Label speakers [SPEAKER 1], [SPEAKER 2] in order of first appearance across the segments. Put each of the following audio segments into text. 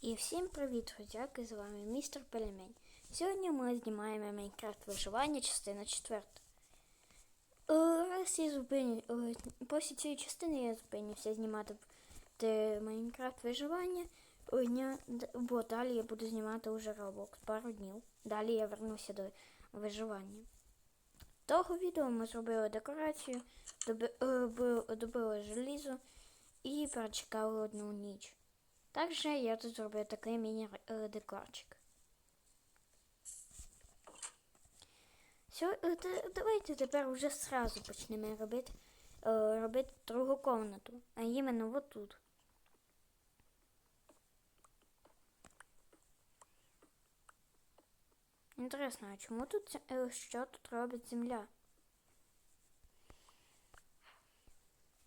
[SPEAKER 1] І всім привіт, друзяки, з вами містер Пельмень. Сьогодні ми знімаємо Майнкрафт виживання, частина 4. Раз я зупиню, е, після цієї частини я зупинюся знімати Майнкрафт виживання, е, бо далі я буду знімати уже Roblox пару днів. Далі я вернуся до виживання. Того відео ми зробили декорацію, доби, е, добили желізо і перечекали одну ніч. Також я тут зробив такий міні-декорчик. Давайте тепер вже сразу почнемо робити, е, робити другу комнату, а іменно вот тут. Інтересно, а чому тут що тут робить земля?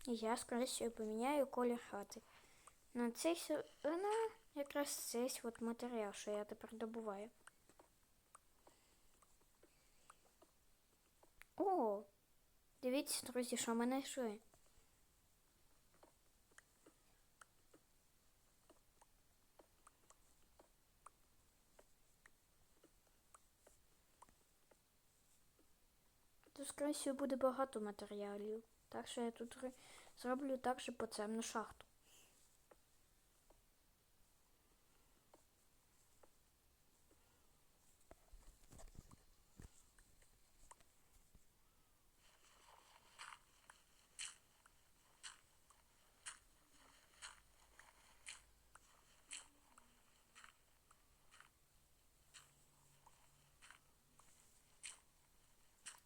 [SPEAKER 1] Я скоріше поміняю колір хати. На цей на якраз цей от матеріал, що я тепер добуваю. О! Дивіться, друзі, що ми знайшли. Тут, скоріше, буде багато матеріалів. Так що я тут зроблю також подземну шахту.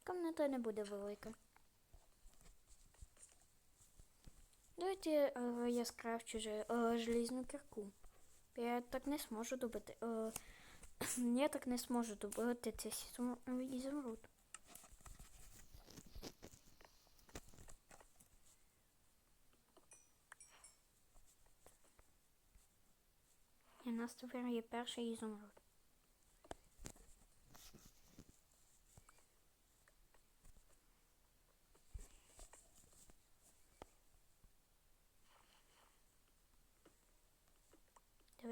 [SPEAKER 1] Комната не буде велика. Давайте е, я скрафчу же, е, желізну кірку. Я так не зможу добити. Е, я так не зможу добити цей ізум- ізумруд. У нас тепер є перший ізумруд.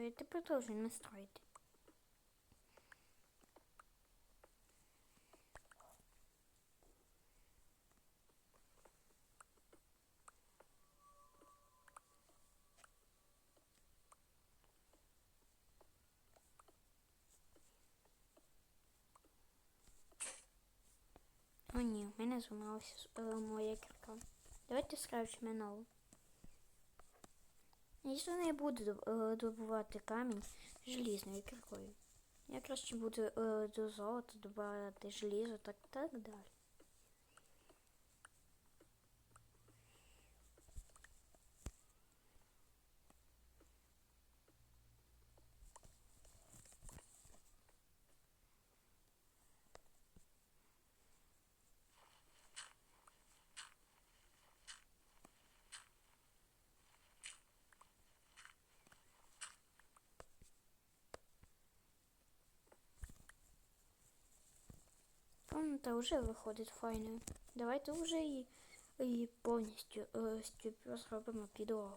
[SPEAKER 1] Давайте продовжуємо строїти. О ні, в мене зламалася е, моя кірка. Давайте скрафчимо нову. Якщо не буду е, добувати камінь желізний, кіркою. Я краще буду е, до золота добавити желізо так, так далі. Комната вже виходить файною. Давайте вже її, її повністю е, стюп- зробимо підлогу.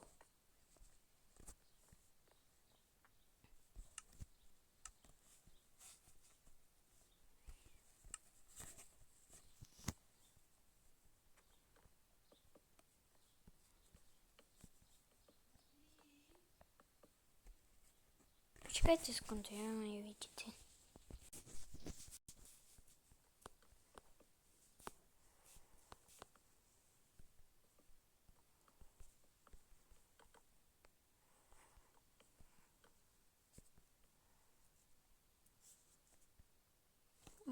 [SPEAKER 1] Почекайте секунду, я маю відійти.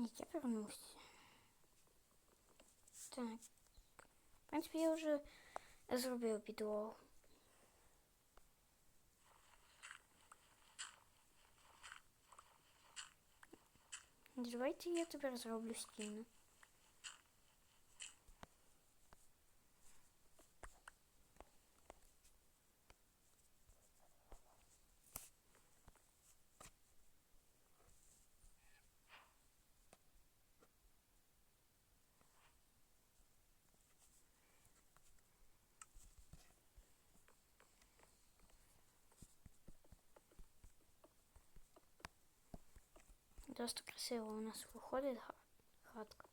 [SPEAKER 1] я вернусь. Так. В принципі, я вже зробив підлогу. Давайте я тепер зроблю стіну. Досить красиво у нас виходить хатка.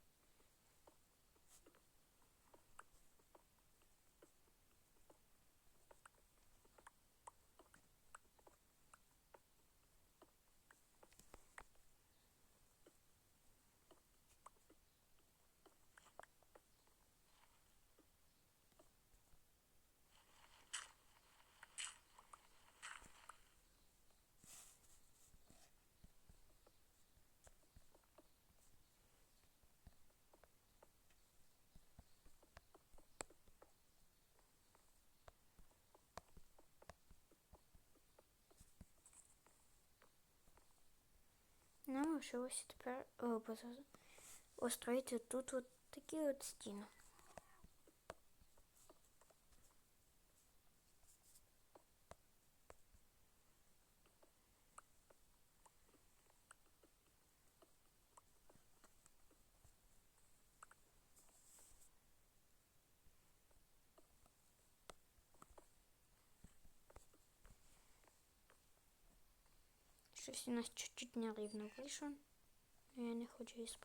[SPEAKER 1] Нам лишилося тепер о, поза- устроїти тут от такі от стіни. Щось у нас чуть-чуть нерівно но Я не хочу її.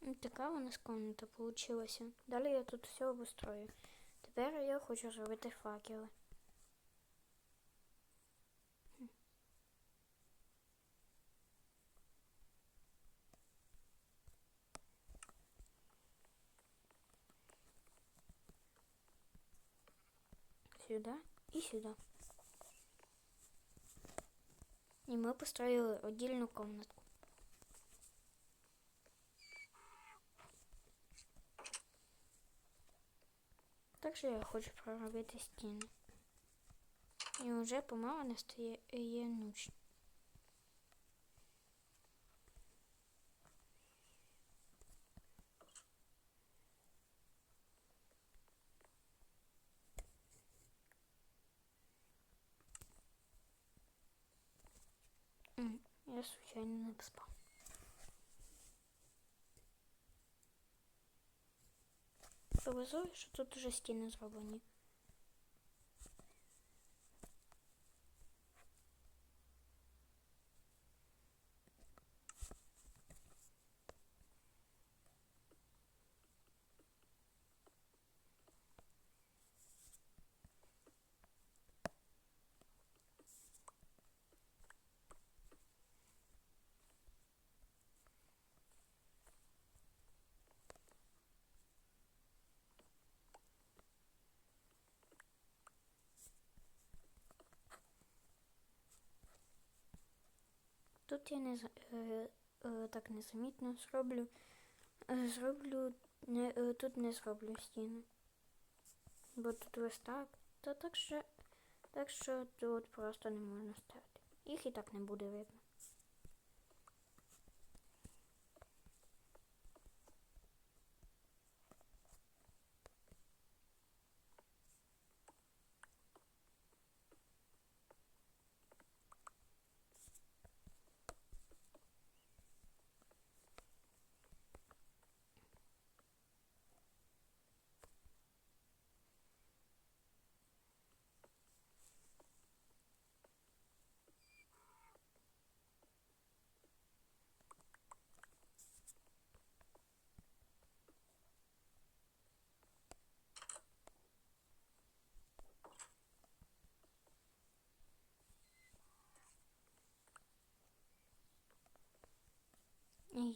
[SPEAKER 1] Ну, Така у нас комната получилася. Далі я тут все обустрою. Тепер я хочу зробити факели. Сюда и сюда. И мы построили отдельную комнатку. Також я хочу проробити стіни. І вже помало настає є ніч. Я случайно не поспав. Повезло, що тут уже стіни зроблені. Тут я не е, е, так незамітно зроблю. е, Зроблю не, е, тут не зроблю стіни. Бо тут ось так. Та так що, так що тут просто не можна ставити. Їх і так не буде видно.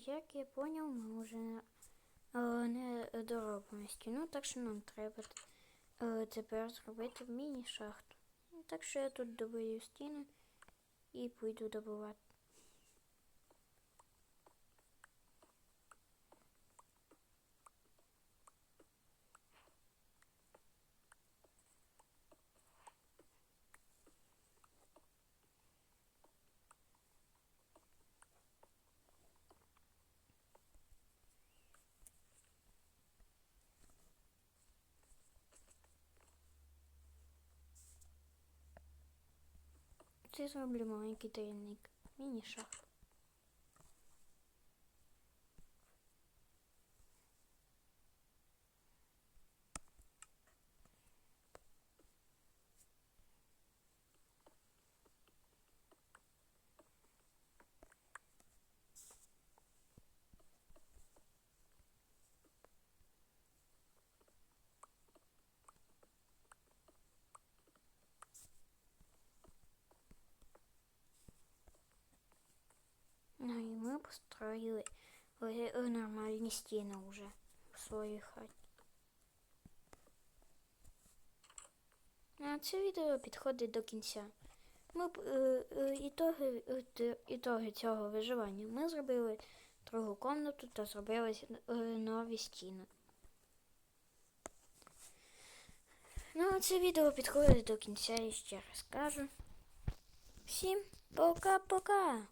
[SPEAKER 1] Як я поняв, ми вже е, не доробимо стіну, так що нам треба е, тепер зробити міні-шахту. Так що я тут добию стіни і піду добувати. Це зроблю маленький таємник. Міні-шахт. Ну і ми построїли нормальні стіни вже в своїй хаті. А це відео підходить до кінця. Ми е, е, ітоги, е, ітоги цього виживання. Ми зробили другу комнату та зробили е, нові стіни. Ну, а це відео підходить до кінця і ще раз кажу. Всім пока-пока!